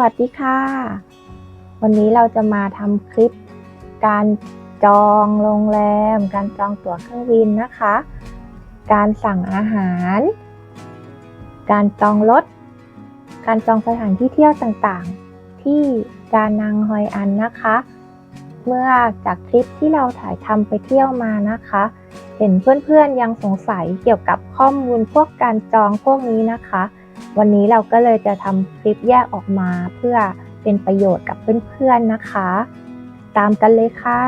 วัสดีค่ะ วันนี้เราจะมาทำคลิปการจองโรงแรม การจองตั๋วเครื่องบินนะคะ การสั่งอาหาร การจองรถ การจองสถานที่เที่ยวต่างๆ ที่ดานังฮอยอันนะคะ เมื่อจากคลิปที่เราถ่ายทำไปเที่ยวมานะคะ เห็นเพื่อนๆยังสงสัยเกี่ยวกับข้อมูลพวกการจองพวกนี้นะคะ วันนี้เราก็เลยจะทำคลิปแยกออกมาเพื่อเป็นประโยชน์กับเพื่อนๆนะคะ ตามกันเลยค่ะ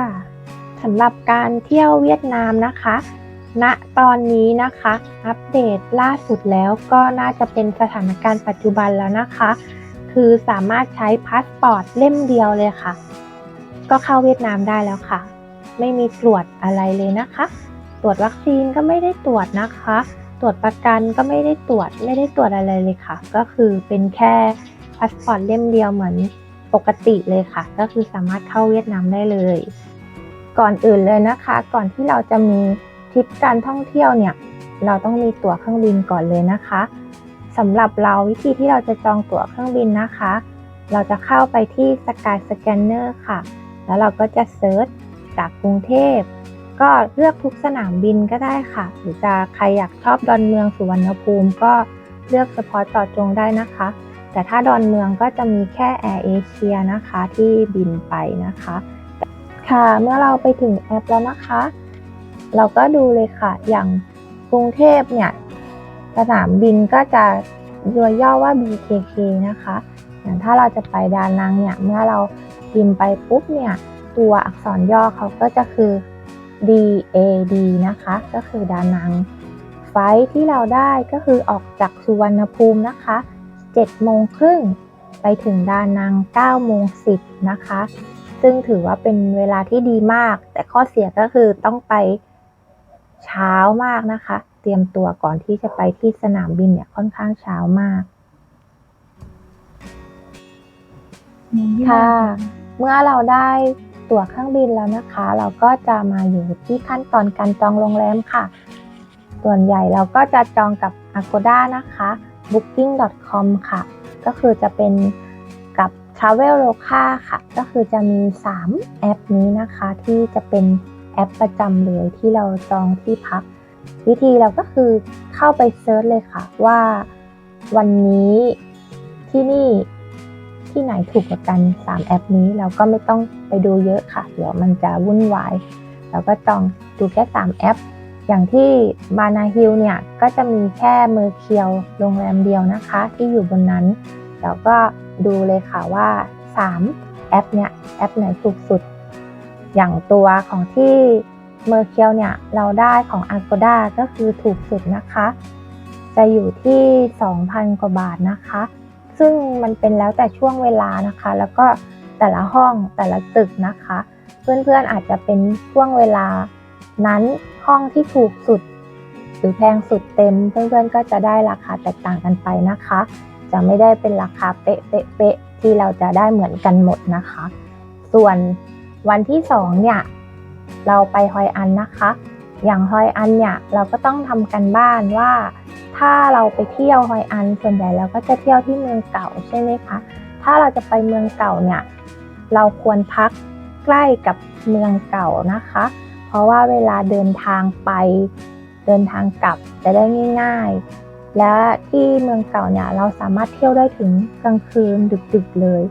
สำหรับการเที่ยวเวียดนามนะคะ ณตอนนี้นะคะ อัปเดตล่าสุดแล้วก็น่าจะเป็นสถานการณ์ปัจจุบันแล้วนะคะ คือสามารถใช้พาสปอร์ตเล่มเดียวเลยค่ะ ก็เข้าเวียดนามได้แล้วค่ะ ไม่มีตรวจอะไรเลยนะคะ ตรวจวัคซีนก็ไม่ได้ตรวจนะคะ ตรวจประกันก็ไม่ได้ตรวจไม่ได้ตรวจอะไรเลยค่ะ ก็คือเป็นแค่พาสปอร์ตเล่มเดียวเหมือนปกติเลยค่ะ ก็คือสามารถเข้าเวียดนามได้เลย ก่อนอื่นเลยนะคะ ก่อนที่เราจะมีทริปการท่องเที่ยวเนี่ย เราต้องมีตั๋วเครื่องบินก่อนเลยนะคะสำหรับเราวิธีที่เราจะจองตั๋วเครื่องบินนะคะ เราจะเข้าไปที่ Sky Scanner ค่ะ แล้วเราก็จะเซิร์ชจากกรุงเทพ ก็เลือกทุกสนามบินก็ได้ค่ะ หรือจะใครอยากชอบดอนเมืองสุวรรณภูมิก็เลือกเฉพาะจาะจงได้นะคะ แต่ถ้าดอนเมืองก็จะมีแค่แอร์เอเชียนะคะที่บินไปนะคะ ค่ะเมื่อเราไปถึงแอปแล้วนะคะ เราก็ดูเลยค่ะ อย่างกรุงเทพเนี่ยสนามบินก็จะย่อย่อว่า BKK นะคะ อย่างถ้าเราจะไปดานังเนี่ย เมื่อเราพิมพ์ไปปุ๊บเนี่ย ตัวอักษรย่อเขาก็จะคือ DAD นะคะ ก็คือดานัง ไฟล์ที่เราได้ก็คือออกจากสุวรรณภูมินะคะ7โมงครึ่งไปถึงดานัง9โมง10นะคะ ซึ่งถือว่าเป็นเวลาที่ดีมาก แต่ข้อเสียก็คือต้องไปเช้ามากนะคะ เตรียมตัวก่อนที่จะไปที่สนามบินเนี่ยค่อนข้างเช้ามากค่ะ เมื่อเราได้ ตั๋วเครื่องบินแล้วนะคะ เราก็จะมาอยู่ที่ขั้นตอนการจองโรงแรมค่ะ ส่วนใหญ่เราก็จะจองกับ Agoda นะคะ booking.com ค่ะ ก็คือจะเป็นกับ Traveloka ค่ะ ก็คือจะมี 3 แอปนี้นะคะ ที่จะเป็นแอปประจำเลยที่เราจองที่พัก วิธีเราก็คือเข้าไปเซิร์ชเลยค่ะว่าวันนี้ที่นี่ ที่ไหนถูกกว่ากัน 3 แอปนี้เราก็ไม่ต้องไปดูเยอะค่ะ เดี๋ยวมันจะวุ่นวายเราก็จองดูแค่ 3 แอป อย่างที่บานาฮิลเนี่ยก็จะมีแค่เมอร์เคียวโรงแรมเดียวนะคะ ที่อยู่บนนั้นเราก็ดูเลยค่ะว่า 3 แอปเนี่ยแอปไหนถูกสุด อย่างตัวของที่เมอร์เคียวเนี่ยเราได้ของ Agoda ก็คือถูกสุดนะคะ จะอยู่ที่ 2,000 กว่าบาทนะคะ ซึ่งมันเป็นแล้วแต่ช่วงเวลานะคะ แล้วก็แต่ละห้องแต่ละตึกนะคะ เพื่อนๆอาจจะเป็นช่วงเวลานั้นห้องที่ถูกสุด หรือแพงสุดเต็ม เพื่อนๆก็จะได้ราคาแตกต่างกันไปนะคะ จะไม่ได้เป็นราคาเป๊ะเป๊ะที่เราจะได้เหมือนกันหมดนะคะ ส่วนวันที่2เนี่ยเราไปฮอยอันนะคะ อย่างฮอยอันเนี่ยเราก็ต้องทำกันบ้านว่า ถ้าเราไปเที่ยวฮอยอันส่วนใหญ่เราก็จะเที่ยวที่เมืองเก่าใช่ไหมคะถ้าเราจะไปเมืองเก่าเนี่ยเราควรพักใกล้กับเมืองเก่านะคะ เพราะว่าเวลาเดินทางไปเดินทางกลับจะได้ง่าย ๆ และที่เมืองเก่าเนี่ยเราสามารถเที่ยวได้ถึงกลางคืนดึกๆเลย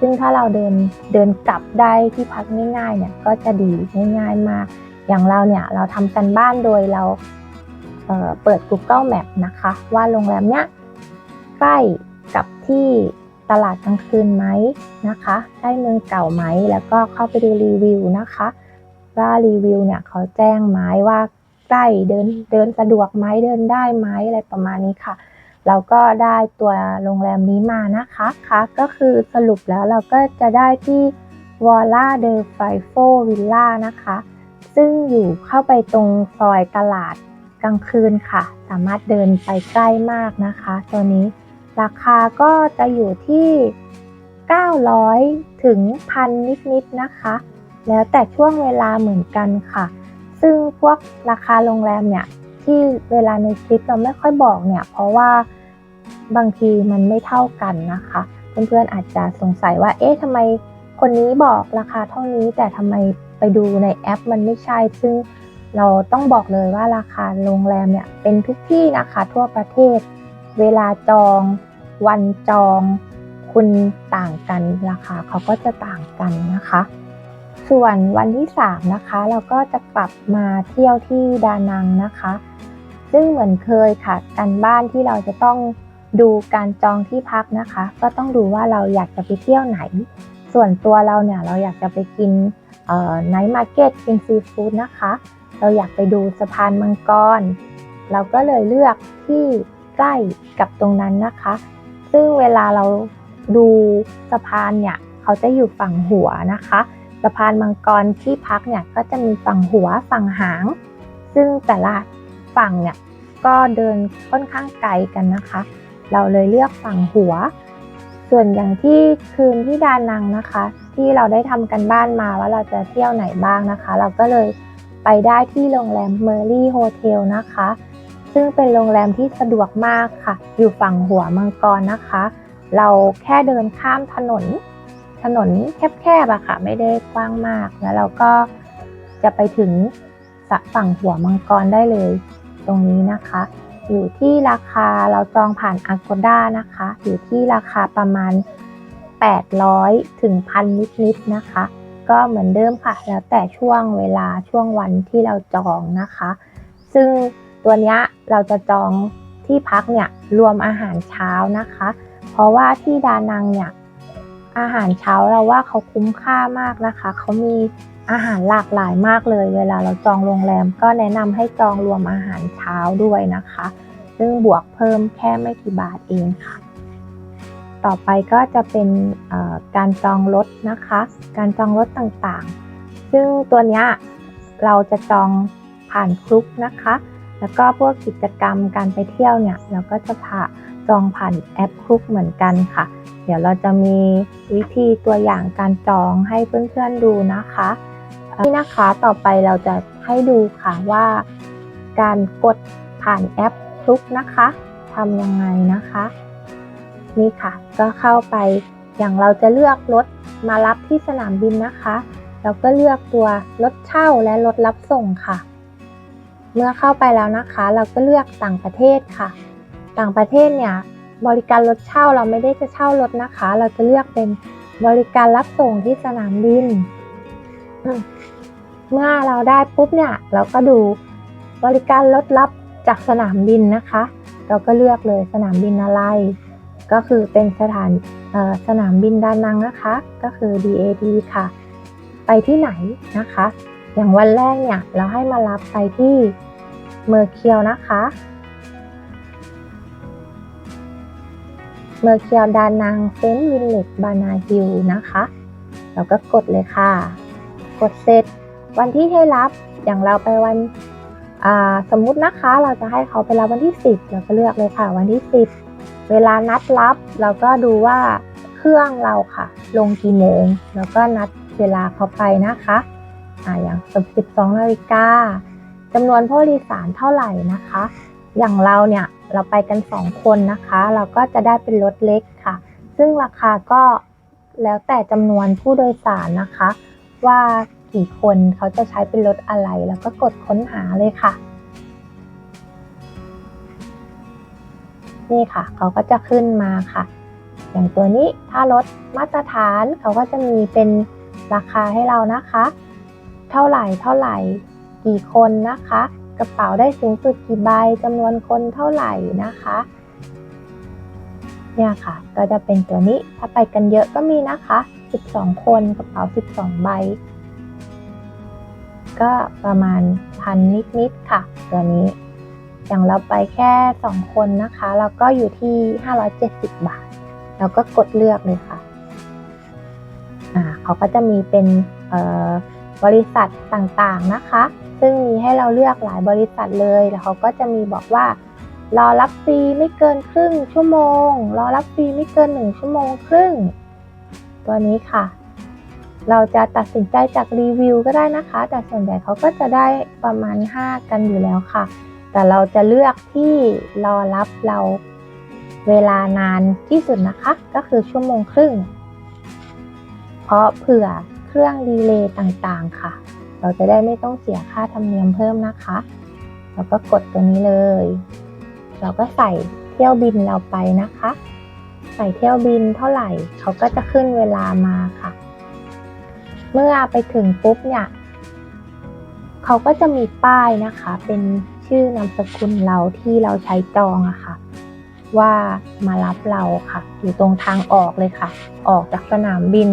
ซึ่งถ้าเราเดินเดินกลับได้ที่พักง่ายๆเนี่ยก็จะดีง่าย ๆมาก อย่างเราเนี่ยเราทำกันบ้านโดยเราเเปิด Google Map นะคะ ว่าโรงแรมเนี้ยใกล้กับที่ตลาดกลางคืนไหมนะคะใกล้เมืองเก่าไหมแล้วก็เข้าไปดูรีวิวนะคะ ว่ารีวิวเนี่ยเขาแจ้งไหมว่าใกล้เดินเดินสะดวกไหมเดินได้ไหมอะไรประมาณนี้ค่ะ เราก็ได้ตัวโรงแรมนี้มานะคะคะก็คือสรุปแล้วเราก็จะได้ที่วอล่าเดอไฟโฟวิลล่านะคะ ซึ่งอยู่เข้าไปตรงซอยตลาดกลางคืนค่ะ สามารถเดินไปใกล้มากนะคะ ตัวนี้ราคาก็จะอยู่ที่ 900 ถึงพันนิดๆนะคะ แล้วแต่ช่วงเวลาเหมือนกันค่ะ ซึ่งพวกราคาโรงแรมเนี่ยที่เวลาในคลิปเราไม่ค่อยบอกเนี่ย เพราะว่าบางทีมันไม่เท่ากันนะคะ เพื่อนๆอาจจะสงสัยว่า เอ๊ะทำไมคนนี้บอกราคาเท่านี้แต่ทำไม ไปดูในแอปมันไม่ใช่ ซึ่งเราต้องบอกเลยว่าราคาโรงแรมเนี่ยเป็นทุกที่นะคะทั่วประเทศ เวลาจอง วันจอง คุณต่างกันราคาเขาก็จะต่างกันนะคะ ส่วนวันที่ 3 นะคะ เราก็จะกลับมาเที่ยวที่ดานังนะคะ ซึ่งเหมือนเคยค่ะกันบ้านที่เราจะต้องดูการจองที่พักนะคะ ก็ต้องดูว่าเราอยากจะไปเที่ยวไหน ส่วนตัวเราเนี่ยเราอยากจะไปกิน ไนท์มาร์เก็ตกินซีฟู้ดนะคะ เราอยากไปดูสะพานมังกร เราก็เลยเลือกที่ใกล้กับตรงนั้นนะคะ ซึ่งเวลาเราดูสะพานเนี่ย เขาจะอยู่ฝั่งหัวนะคะ สะพานมังกรที่พักเนี่ยก็จะมีฝั่งหัวฝั่งหาง ซึ่งแต่ละฝั่งเนี่ยก็เดินค่อนข้างไกลกันนะคะ เราเลยเลือกฝั่งหัว ส่วนอย่างที่คืนที่ดานังนะคะ ที่เราได้ทำกันบ้านมาว่าเราจะเที่ยวไหนบ้างนะคะ เราก็เลยไปได้ที่โรงแรมเมอร์ลี่โฮเทลนะคะ ซึ่งเป็นโรงแรมที่สะดวกมากค่ะ อยู่ฝั่งหัวมังกรนะคะ เราแค่เดินข้ามถนน ถนนแคบๆอะค่ะ ไม่ได้กว้างมากแล้วเราก็จะไปถึงฝั่งหัวมังกรได้เลยตรงนี้นะคะ อยู่ที่ราคาเราจองผ่าน Agoda นะคะ อยู่ที่ราคาประมาณ 800 ถึงพันนิดๆนะคะ ก็เหมือนเดิมค่ะ แล้วแต่ช่วงเวลาช่วงวันที่เราจองนะคะ ซึ่งตัวนี้เราจะจองที่พักเนี่ยรวมอาหารเช้านะคะ เพราะว่าที่ดานังเนี่ยอาหารเช้าเราว่าเขาคุ้มค่ามากนะคะ เขามีอาหารหลากหลายมากเลย เวลาเราจองโรงแรมก็แนะนำให้จองรวมอาหารเช้าด้วยนะคะ ซึ่งบวกเพิ่มแค่ไม่กี่บาทเองค่ะ ต่อไปก็จะเป็นการจองรถนะคะ การจองรถต่างๆ ซึ่งตัวนี้เราจะจองผ่านคลุกนะคะ แล้วก็พวกกิจกรรมการไปเที่ยวเนี่ย เราก็จะผ่าจองผ่านแอปคลุกเหมือนกันค่ะ เดี๋ยวเราจะมีวิธีตัวอย่างการจองให้เพื่อนๆดูนะคะนี่นะคะต่อไปเราจะให้ดูค่ะว่าการกดผ่านแอปคลุกนะคะทำยังไงนะคะ นี่ค่ะ ก็เข้าไปอย่างเราจะเลือกรถมารับที่สนามบินนะคะเราก็เลือกตัวรถเช่าและรถรับส่งค่ะ เมื่อเข้าไปแล้วนะคะ เราก็เลือกต่างประเทศค่ะ ต่างประเทศเนี่ยบริการรถเช่าเราไม่ได้จะเช่ารถนะคะ เราจะเลือกเป็นบริการรับส่งที่สนามบิน เมื่อเราได้ปุ๊บเนี่ยเราก็ดูบริการรถรับจากสนามบินนะคะ เราก็เลือกเลยสนามบินอะไร ก็คือเป็นสถานสนามบินดานังนะคะ ก็คือ DAD ค่ะ ไปที่ไหนนะคะ อย่างวันแรกเนี่ยเราให้มารับไปที่เมอร์เคียวนะคะ เมอร์เคียวดานังเซนต์วินเลจบานาฮิลนะคะ เราก็กดเลยค่ะ กดเสร็จวันที่ให้รับอย่างเราไปวันสมมุตินะคะ เราจะให้เขาไปรับวันที่ 10 เราก็เลือกเลยค่ะวันที่ 10 เวลานัดรับเราก็ดูว่าเครื่องเราค่ะ ลงกี่โมง แล้วก็นัดเวลาเขาไปนะคะอ่าอย่าง12นาฬิกาจำนวนผู้โดยสารเท่าไหร่นะคะ อย่างเราเนี่ยเราไปกัน 2 คนนะคะ เราก็จะได้เป็นรถเล็กค่ะ ซึ่งราคาก็แล้วแต่จำนวนผู้โดยสารนะคะ ว่ากี่คนเขาจะใช้เป็นรถอะไร แล้วก็กดค้นหาเลยค่ะ นี่ค่ะ เขาก็จะขึ้นมาค่ะ อย่างตัวนี้ถ้ารถมาตรฐานเขาก็จะมีเป็นราคาให้เรานะคะ เท่าไหร่เท่าไหร่กี่คนนะคะ กระเป๋าได้สูงสุดกี่ใบจำนวนคนเท่าไหร่นะคะเนี่ยค่ะ ก็จะเป็นตัวนี้ถ้าไปกันเยอะก็มีนะคะ 12 คนกระเป๋า 12 ใบ ก็ประมาณพันนิดๆค่ะ ตัวนี้ อย่างเราไปแค่ 2 คนนะคะแล้วก็อยู่ที่ 570 บาท เราก็กดเลือกเลยค่ะอ่าเขาก็จะมีเป็นบริษัทต่างๆนะคะ ซึ่งมีให้เราเลือกหลายบริษัทเลย แล้วเขาก็จะมีบอกว่ารอรับฟรีไม่เกินครึ่งชั่วโมง รอรับฟรีไม่เกิน 1 ชั่วโมงครึ่ง ตัวนี้ค่ะ เราจะตัดสินใจจากรีวิวก็ได้นะคะ แต่ส่วนใหญ่เขาก็จะได้ประมาณ 5 กันอยู่แล้วค่ะ แต่เราจะเลือกที่รอรับเราเวลานานที่สุดนะคะ ก็คือชั่วโมงครึ่ง เพราะเผื่อเครื่องดีเลย์ต่างๆค่ะ เราจะได้ไม่ต้องเสียค่าธรรมเนียมเพิ่มนะคะ เราก็กดตัวนี้เลย เราก็ใส่เที่ยวบินเราไปนะคะ ใส่เที่ยวบินเท่าไหร่ เขาก็จะขึ้นเวลามาค่ะ เมื่อไปถึงปุ๊บเนี่ย เขาก็จะมีป้ายนะคะเป็น ชื่อนามสกุลเราที่เราใช้จองอะค่ะ ว่ามารับเราค่ะ อยู่ตรงทางออกเลยค่ะ ออกจากสนามบิน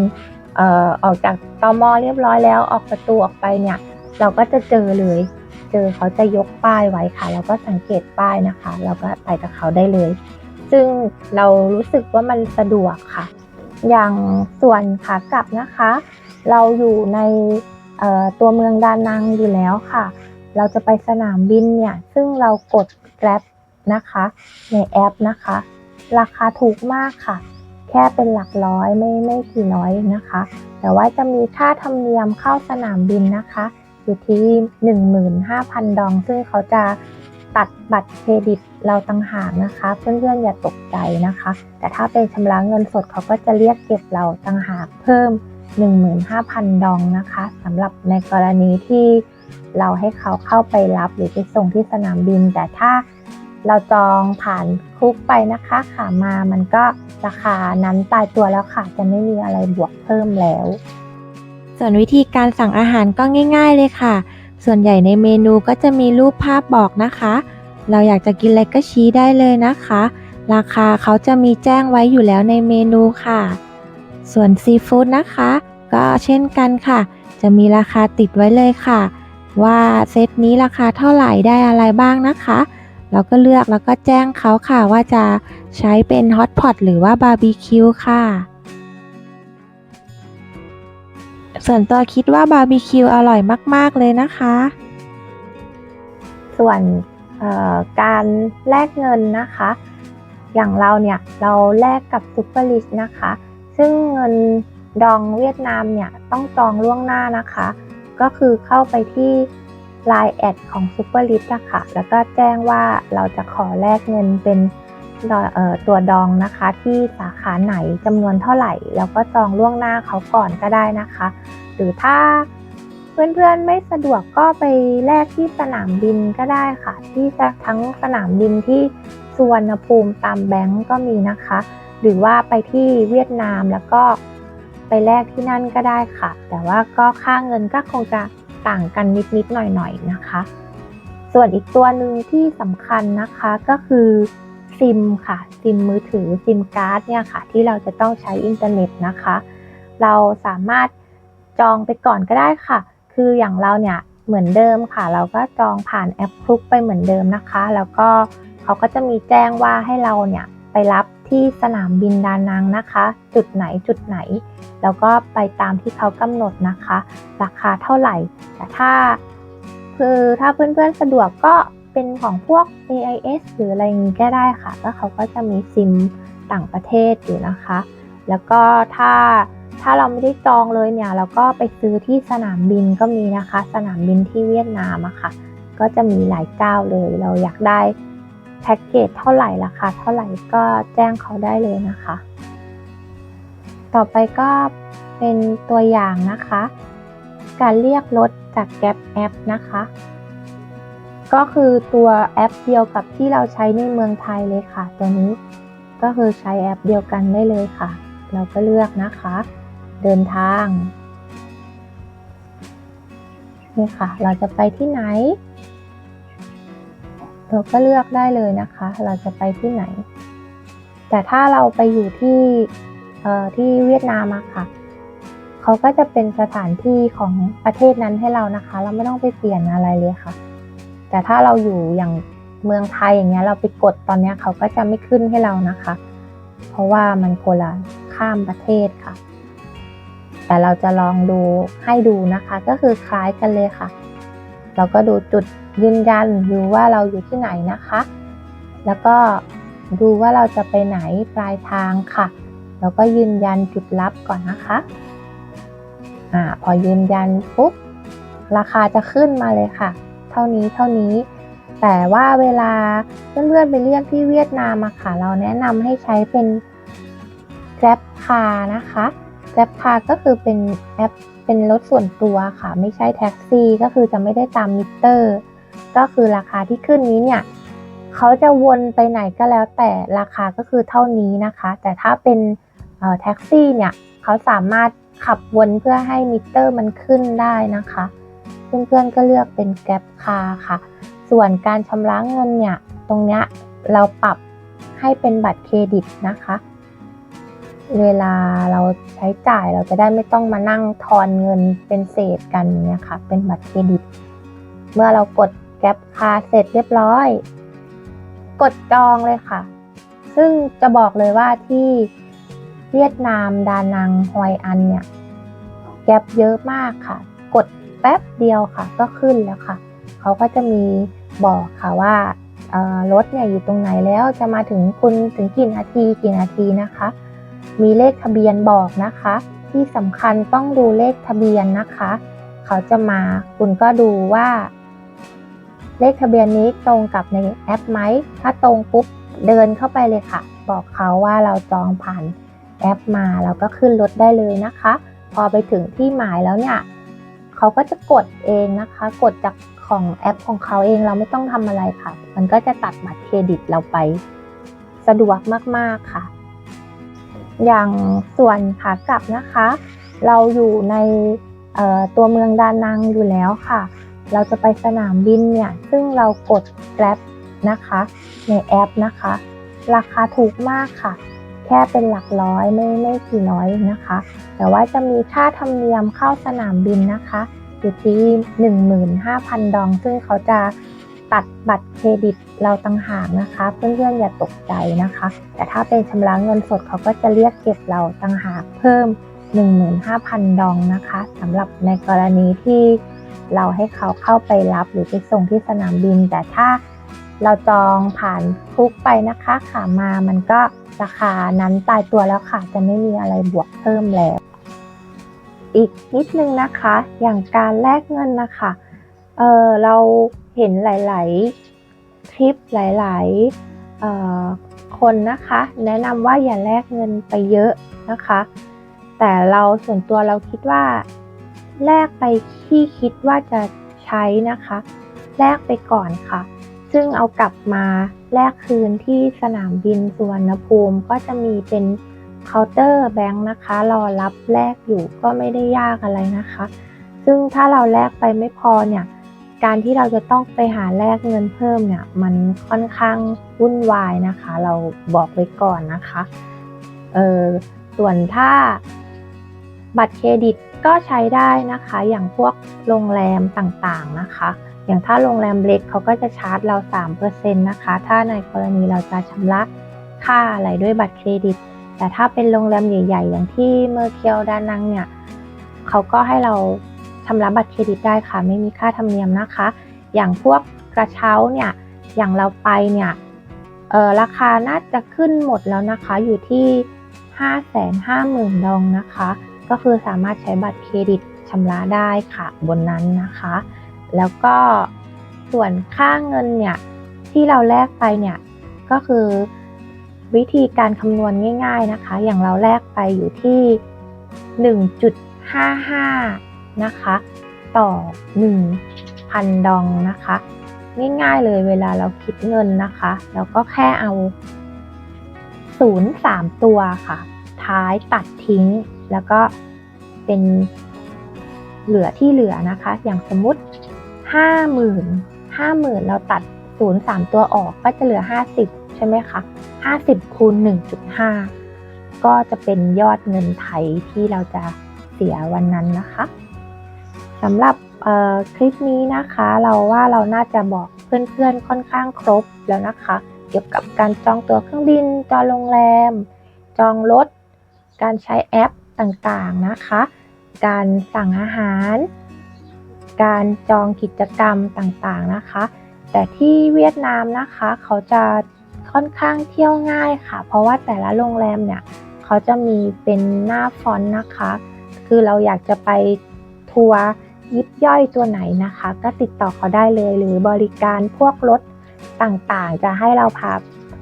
เอ่อออกจากตมเรียบร้อยแล้วออกประตูออกไปเนี่ย เราก็จะเจอเลย เจอเขาจะยกป้ายไว้ค่ะแล้วก็สังเกตป้ายนะคะ เราก็ไปกับเขาได้เลย ซึ่งเรารู้สึกว่ามันสะดวกค่ะ อย่างส่วนขากลับนะคะ เราอยู่ในตัวเมืองดานังอยู่แล้วค่ะ เราจะไปสนามบินเนี่ย ซึ่งเรากด Grab นะคะ ในแอปนะคะ ราคาถูกมากค่ะ แค่เป็นหลักร้อยไม่ไม่กี่ร้อยนะคะ แต่ว่าจะมีค่าธรรมเนียมเข้าสนามบินนะคะอยู่ที่15,000 ดอง ซึ่งเขาจะตัดบัตรเครดิตเราต่างหากนะคะ เพื่อนๆอย่าตกใจนะคะ แต่ถ้าเป็นชำระเงินสดเขาก็จะเรียกเก็บเราต่างหากเพิ่ม 15,000 ดองนะคะสำหรับในกรณีที่ เราให้เขาเข้าไปรับหรือไปส่งที่สนามบิน แต่ถ้าเราจองผ่านคุกไปนะคะขามามันก็ราคานั้นตายตัวแล้วค่ะ จะไม่มีอะไรบวกเพิ่มแล้ว ส่วนวิธีการสั่งอาหารก็ง่าย ๆ เลยค่ะ ส่วนใหญ่ในเมนูก็จะมีรูปภาพบอกนะคะ เราอยากจะกินอะไรก็ชี้ได้เลยนะคะ ราคาเขาจะมีแจ้งไว้อยู่แล้วในเมนูค่ะ ส่วนซีฟู้ดนะคะ ก็เช่นกันค่ะ จะมีราคาติดไว้เลยค่ะ ว่าเซตนี้ราคาเท่าไหร่ได้อะไรบ้างนะคะ เราก็เลือกแล้วก็แจ้งเขาค่ะว่าจะใช้เป็นฮอตพอตหรือว่าบาร์บีคิวค่ะ ส่วนตัวคิดว่าบาร์บีคิวอร่อยมาก ๆ เลยนะคะ ส่วนการแลกเงินนะคะ อย่างเราเนี่ยเราแลกกับซุปเปอร์ลิชนะคะ ซึ่งเงินดองเวียดนามเนี่ยต้องจองล่วงหน้านะคะ ก็คือเข้าไปที่ Line แอดของซุปเปอร์ลิชอะค่ะ แล้วก็แจ้งว่าเราจะขอแลกเงินเป็นตัวดองนะคะ ที่สาขาไหนจำนวนเท่าไหร่ แล้วก็จองล่วงหน้าเขาก่อนก็ได้นะคะ หรือถ้าเพื่อนๆไม่สะดวกก็ไปแลกที่สนามบินก็ได้ค่ะ ที่จะทั้งสนามบินที่สุวรรณภูมิตามแบงก์ก็มีนะคะ หรือว่าไปที่เวียดนามแล้วก็ ไปแลกที่นั่นก็ได้ค่ะ แต่ว่าก็ค่าเงินก็คงจะต่างกันนิดๆหน่อยๆนะคะ ส่วนอีกตัวหนึ่งที่สำคัญนะคะก็คือซิมค่ะซิมมือถือซิมการ์ดเนี่ยค่ะ ที่เราจะต้องใช้อินเทอร์เน็ตนะคะ เราสามารถจองไปก่อนก็ได้ค่ะ คืออย่างเราเนี่ยเหมือนเดิมค่ะ เราก็จองผ่านแอปคลุกไปเหมือนเดิมนะคะ แล้วก็เขาก็จะมีแจ้งว่าให้เราเนี่ยไปรับ ที่สนามบินดานังนะคะ จุดไหนจุดไหน แล้วก็ไปตามที่เขากำหนดนะคะ ราคาเท่าไหร่ แต่ถ้าคือถ้าเพื่อนๆสะดวกก็เป็นของพวก AIS หรืออะไรอย่างนี้ก็ได้ค่ะแล้วเขาก็จะมีซิมต่างประเทศอยู่นะคะ แล้วก็ถ้าถ้าเราไม่ได้จองเลยเนี่ย เราก็ไปซื้อที่สนามบินก็มีนะคะ สนามบินที่เวียดนามอะค่ะ ก็จะมีหลายเจ้าเลย เราอยากได้ แพ็กเกจเท่าไหร่ราคาเท่าไหร่ก็แจ้งเขาได้เลยนะคะ ต่อไปก็เป็นตัวอย่างนะคะ การเรียกรถจากแก p แอปนะคะ ก็คือตัวแอปเดียวกับที่เราใช้ในเมืองไทยเลยค่ะ ตัวนี้ก็คือใช้แอปเดียวกันได้เลยค่ะ เราก็เลือกนะคะ เดินทางนี่ค่ะ เราจะไปที่ไหน เราก็เลือกได้เลยนะคะ เราจะไปที่ไหน แต่ถ้าเราไปอยู่ที่ที่เวียดนามอะค่ะเขาก็จะเป็นสถานที่ของประเทศนั้นให้เรานะคะ เราไม่ต้องไปเปลี่ยนอะไรเลยค่ะ แต่ถ้าเราอยู่อย่างเมืองไทยอย่างเงี้ยเราไปกดตอนเนี้ยเขาก็จะไม่ขึ้นให้เรานะคะ เพราะว่ามันคละข้ามประเทศค่ะ แต่เราจะลองดูให้ดูนะคะ ก็คือคล้ายกันเลยค่ะ เราก็ดูจุด ยืนยันดูว่าเราอยู่ที่ไหนนะคะ แล้วก็ดูว่าเราจะไปไหนปลายทางค่ะ แล้วก็ยืนยันจุดรับก่อนนะคะอ่าพอยืนยันปุ๊บราคาจะขึ้นมาเลยค่ะ เท่านี้เท่านี้ แต่ว่าเวลาเพื่อนๆไปเรียกที่เวียดนามอะค่ะ เราแนะนำให้ใช้เป็น Grab Car นะคะ Grab Car ก็คือเป็นแอปเป็นรถส่วนตัวค่ะ ไม่ใช่แท็กซี่ก็คือจะไม่ได้ตามมิเตอร์ ก็คือราคาที่ขึ้นนี้เนี่ยเขาจะวนไปไหนก็แล้วแต่ราคาก็คือเท่านี้นะคะ แต่ถ้าเป็นแท็กซี่เนี่ยเขาสามารถขับวนเพื่อให้มิเตอร์มันขึ้นได้นะคะ เพื่อนๆก็เลือกเป็น Grab Car ค่ะ ส่วนการชำระเงินเนี่ย ตรงเนี้ยเราปรับให้เป็นบัตรเครดิตนะคะ เวลาเราใช้จ่ายเราจะได้ไม่ต้องมานั่งทอนเงินเป็นเศษกันเนี่ยค่ะ เป็นบัตรเครดิต เมื่อเรากด แก๊ปคาเสร็จเรียบร้อย กดจองเลยค่ะ ซึ่งจะบอกเลยว่าที่เวียดนามดานังฮอยอันเนี่ย แก๊ปเยอะมากค่ะ กดแป๊บเดียวค่ะ ก็ขึ้นแล้วค่ะ เขาก็จะมีบอกค่ะว่ารถเนี่ยอยู่ตรงไหนแล้วจะมาถึงคุณถึงกี่นาทีกี่นาทีนะคะ มีเลขทะเบียนบอกนะคะ ที่สำคัญต้องดูเลขทะเบียนนะคะ เขาจะมาคุณก็ดูว่า เลขทะเบียนนี้ตรงกับในแอปไหม ถ้าตรงปุ๊บเดินเข้าไปเลยค่ะ บอกเขาว่าเราจองผ่านแอปมาเราก็ขึ้นรถได้เลยนะคะ พอไปถึงที่หมายแล้วเนี่ยเขาก็จะกดเองนะคะ กดจากของแอปของเขาเองเราไม่ต้องทำอะไรค่ะ มันก็จะตัดบัตรเครดิตเราไป สะดวกมากๆค่ะ อย่างส่วนขากลับนะคะ เราอยู่ในตัวเมืองดานังอยู่แล้วค่ะ เราจะไปสนามบินเนี่ยซึ่งเรากด Grab นะคะในแอปนะคะ ราคาถูกมากค่ะ แค่เป็นหลักร้อยไม่ไม่กี่ร้อยนะคะ แต่ว่าจะมีค่าธรรมเนียมเข้าสนามบินนะคะอยู่ที่ 15,000 ดอง ซึ่งเขาจะตัดบัตรเครดิตเราต่างหากนะคะ เพื่อนๆอย่าตกใจนะคะ แต่ถ้าเป็นชำระเงินสดเขาก็จะเรียกเก็บเราต่างหากเพิ่ม 15,000 ดองนะคะสำหรับในกรณีที่ เราให้เขาเข้าไปรับหรือไปส่งที่สนามบิน แต่ถ้าเราจองผ่านฟุกไปนะคะขามามันก็ราคานั้นตายตัวแล้วค่ะจะไม่มีอะไรบวกเพิ่มแล้ว อีกนิดนึงนะคะ อย่างการแลกเงินนะคะเออเราเห็นหลาย ๆ คลิปหลายๆเอ่อคนนะคะ แนะนำว่าอย่าแลกเงินไปเยอะนะคะ แต่เราส่วนตัวเราคิดว่า แลกไปที่คิดว่าจะใช้นะคะ แลกไปก่อนค่ะ ซึ่งเอากลับมาแลกคืนที่สนามบินสุวรรณภูมิก็จะมีเป็นเคาน์เตอร์แบงค์นะคะ รอรับแลกอยู่ก็ไม่ได้ยากอะไรนะคะ ซึ่งถ้าเราแลกไปไม่พอเนี่ย การที่เราจะต้องไปหาแลกเงินเพิ่มเนี่ย มันค่อนข้างวุ่นวายนะคะ เราบอกไว้ก่อนนะคะ เออส่วนถ้าบัตรเครดิต ก็ใช้ได้นะคะอย่างพวกโรงแรมต่างๆนะคะ อย่างถ้าโรงแรมเล็กเขาก็จะชาร์จเรา 3%นะคะ ถ้าในกรณีเราจะชำระค่าอะไรด้วยบัตรเครดิต แต่ถ้าเป็นโรงแรมใหญ่ ๆ อย่างที่เมอร์เคียวดานังเนี่ยเขาก็ให้เราชำระบัตรเครดิตได้ค่ะ ไม่มีค่าธรรมเนียมนะคะ อย่างพวกกระเช้าเนี่ยอย่างเราไปเนี่ยเออราคาน่าจะขึ้นหมดแล้วนะคะอยู่ที่ 5 5 0 0 0 0ดองนะคะ ก็คือสามารถใช้บัตรเครดิตชำระได้ค่ะบนนั้นนะคะ แล้วก็ส่วนค่าเงินเนี่ยที่เราแลกไปเนี่ยก็คือวิธีการคำนวณง่าย ๆนะคะ อย่างเราแลกไปอยู่ที่ 1.55 นะคะ ต่อ 1,000 ดองนะคะ ง่ายๆเลยเวลาเราคิดเงินนะคะเราก็แค่เอา 0 3 ตัวค่ะ ท้ายตัดทิ้ง แล้วก็เป็นเหลือที่เหลือนะคะ อย่างสมมุติห้าหมื่นห้าหมื่นเราตัดศูนย์สามตัวออกก็จะเหลือห้าสิบใช่ไหมคะห้าสิบคูณหนึ่งจุดห้าก็จะเป็นยอดเงินไทยที่เราจะเสียวันนั้นนะคะสำหรับคลิปนี้นะคะเราว่าเราน่าจะบอกเพื่อนๆค่อนข้างครบแล้วนะคะ เกี่ยวกับการจองตั๋วเครื่องบิน จองโรงแรม จองรถ การใช้แอป ต่างๆนะคะ การสั่งอาหาร การจองกิจกรรมต่างๆนะคะ แต่ที่เวียดนามนะคะเขาจะค่อนข้างเที่ยวง่ายค่ะ เพราะว่าแต่ละโรงแรมเนี่ยเขาจะมีเป็นหน้าฟอนต์นะคะ คือเราอยากจะไปทัวร์ยิบย่อยตัวไหนนะคะ ก็ติดต่อเขาได้เลยหรือบริการพวกรถต่างๆ จะให้เราพา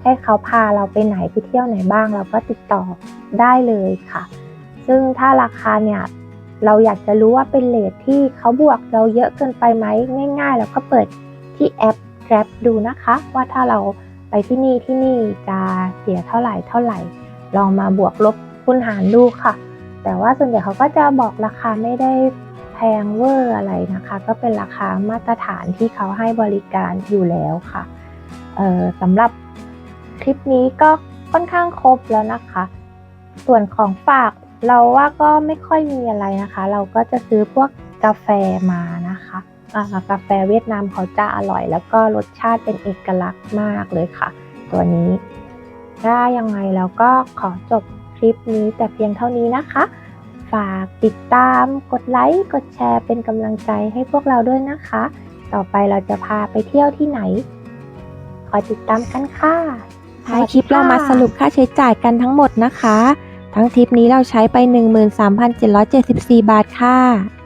ให้เขาพาเราไปไหนไปเที่ยวไหนบ้าง เราก็ติดต่อได้เลยค่ะ ซึ่งถ้าราคาเนี่ยเราอยากจะรู้ว่าเป็นเลทที่เขาบวกเราเยอะเกินไปไหมง่ายๆเราก็เปิดที่แอป Grab ดูนะคะ ว่าถ้าเราไปที่นี่ที่นี่จะเสียเท่าไหร่เท่าไหร่ ลองมาบวกลบคูณหารดูค่ะ แต่ว่าส่วนใหญ่เขาก็จะบอกราคาไม่ได้แพงเวอร์อะไรนะคะ ก็เป็นราคามาตรฐานที่เขาให้บริการอยู่แล้วค่ะสำหรับคลิปนี้ก็ค่อนข้างครบแล้วนะคะ ส่วนของฝาก เราว่าก็ไม่ค่อยมีอะไรนะคะ เราก็จะซื้อพวกกาแฟมานะคะกาแฟเวียดนามเขาจะอร่อย แล้วก็รสชาติเป็นเอกลักษณ์มากเลยค่ะ ตัวนี้ถ้ายังไงเราก็ขอจบคลิปนี้แต่เพียงเท่านี้นะคะ ฝากติดตามกดไลค์กดแชร์เป็นกำลังใจให้พวกเราด้วยนะคะ ต่อไปเราจะพาไปเที่ยวที่ไหนคอติดตามกันค่ะท้ายคลิปเรามาสรุปค่าใช้จ่ายกันทั้งหมดนะคะ ทั้งทริปนี้เราใช้ไป 13,774 บาทค่ะ